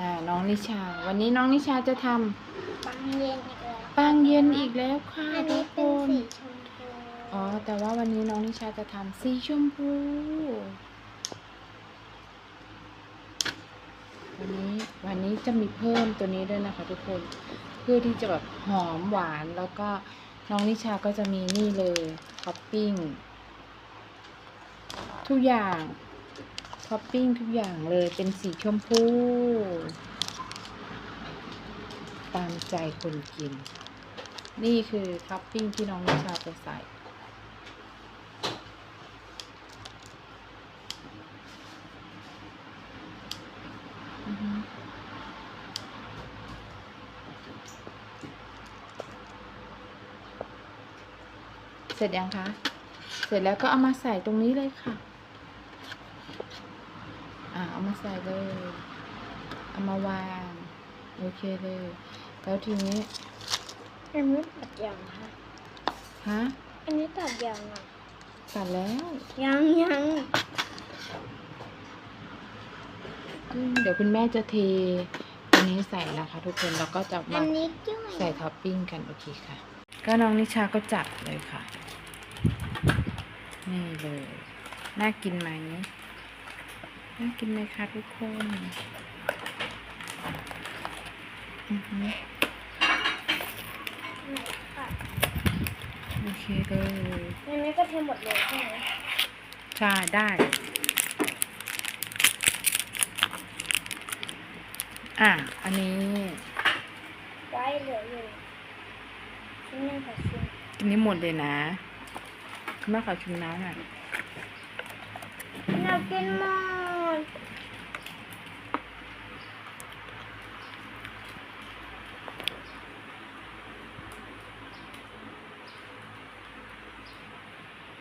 อ่าน้องนิชา วันนี้น้องนิชาจะทปังเย็นอีกแล้วำปังเย็นอีกแล้วค่ะอันทุนี้กคเป็นน สีชมพูอ๋อ แต่ว่าวันนี้น้องนิชาจะทำสีชมพู วันนี้วันนี้จะมีเพิ่มตัวนี้ด้วยนะคะทุกคน เพื่อที่จะแบบหอมหวานแล้วก็น้องนิชาก็จะมีนี่เลยท็อปปิ้งทุกอย่าง ท็อปปิ้งทุกอย่างเลยเป็นสีชมพู ตามใจคนกิน นี่คือท็อปปิ้งที่น้องนิชาจะใส่ เสร็จยังคะ เสร็จแล้วก็เอามาใส่ตรงนี้เลยค่ะ อ่าเอามาใส่เลย เอามาวาง โอเคเลย แล้วทีนี้ อันนี้ตัดยังค่ะ ฮะ อันนี้ตัดยังอะ ตัดแล้ว ยังยังอืมเดี๋ยวคุณแม่จะเทตัวนี้ใส่นะคะ ทุกคน แล้วก็จะอัมานนี้ด้วยใส่ท็อปปิ้งกันโอเคค่ะ ก็น้องนิชาก็จัดเลยค่ะ นี่เลย น่ากินไหม น่ากินไหมคะทุกคนอือฮึโอเคเลยอันนี้ก็เทหมดเลยใช่ไหมใช่ได้ อะ อันนี้ไว้เหลืออยู่ชิ้นหนึงขอชิมอันนี้หมดเลยนะคุณแม่ขอชิมน้ำหน่อยอยากกินหมด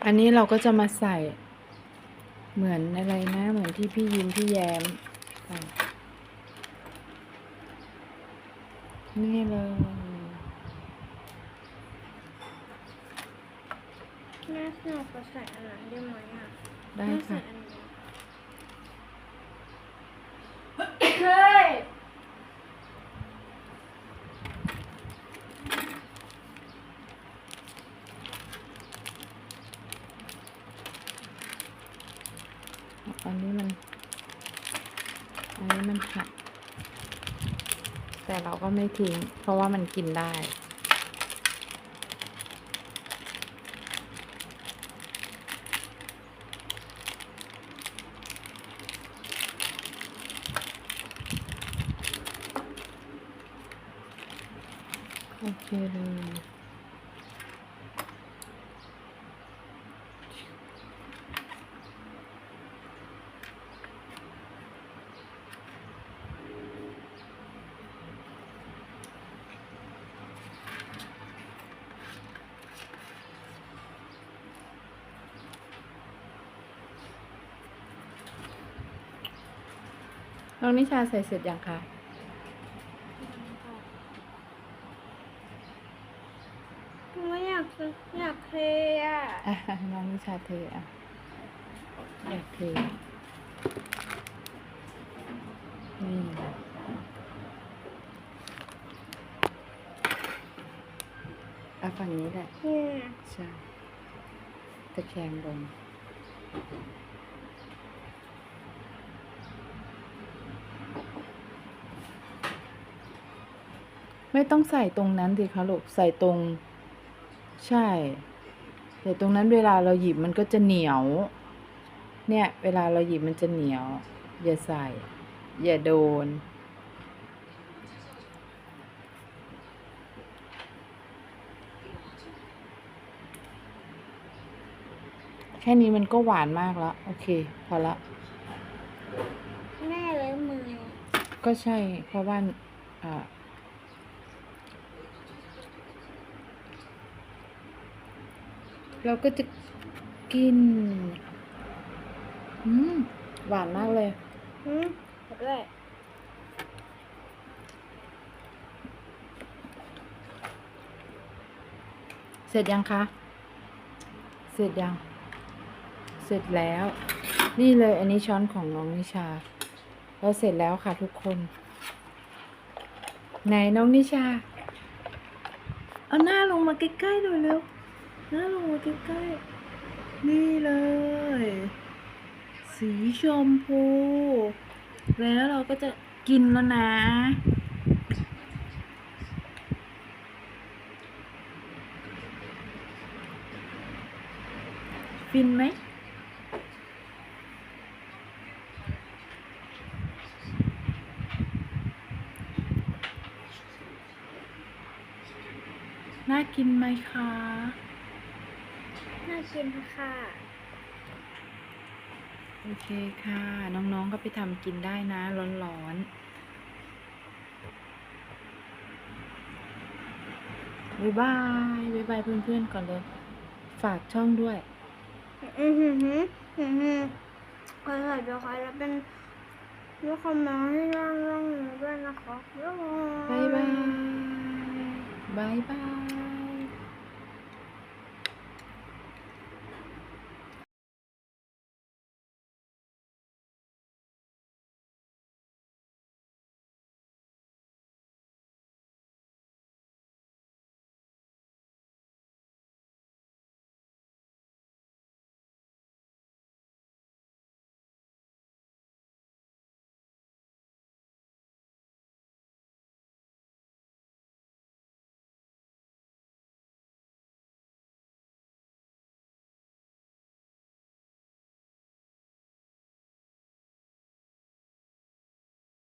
อันนี้เราก็จะมาใส่เหมือนอะไรนะ เหมือนที่พี่ยิ้มพี่แย้มใส่นี่เลยแม่สนุกก็ใส่อันนั้นได้ไหมอะได้แม่ใส่ค่ะ อั อันนี้มัน อันนี้มันหัก แต่เราก็ไม่ทิ้ง เพราะว่ามันกินได้โอเคเลย น้องนิชาใส่เสร็จยังคะไม่อยากซื้ออยากเทอะอะน้องนิชาเทอะอยากเทนี่เอาฝั่งนี้แหละเนี่ยใช่ตะแคงลง ไม่ต้องใส่ตรงนั้นสิคะลูกใส่ตรง ใช่ใส่ตรงนั้นเวลาเราหยิบมันก็จะเหนียว เนี่ย เวลาเราหยิบมันจะเหนียว อย่าใส่ อย่าโดน แค่นี้มันก็หวานมากแล้ว โอเค พอละ แม่เลยมือ ก็ใช่เพราะว่าอ่า เราก็จะกิน อืม หวานมากเลยหืมขอด้วยเสร็จยังคะ เสร็จยัง เสร็จแล้ว นี่เลยอันนี้ช้อนของน้องนิชา เราเสร็จแล้วค่ะทุกคนไหนน้องนิชา เอาหน้าลงมาใกล้ๆหน่อยเร็วห น้าลงมาใกล้ๆนี่เลย สีชมพู แล้วเราก็จะกินแล้วนะ ฟินไหมน่ากินไหมคะ น่ากินค่ะ โอเคค่ะ น้องๆก็ไปทำกินได้นะ ร้อนๆบ๊ายบายบ๊ายบายเพื่อนๆก่อนเลย ฝากช่องด้วย อือหือหือหือหือขอถ่ายด้วยค่ะแล้วเป็นด้วยคอมเมนต์ให้ร่างร่างๆด้วยนะคะบ๊ายบายบ๊ายบายบ๊ายบาย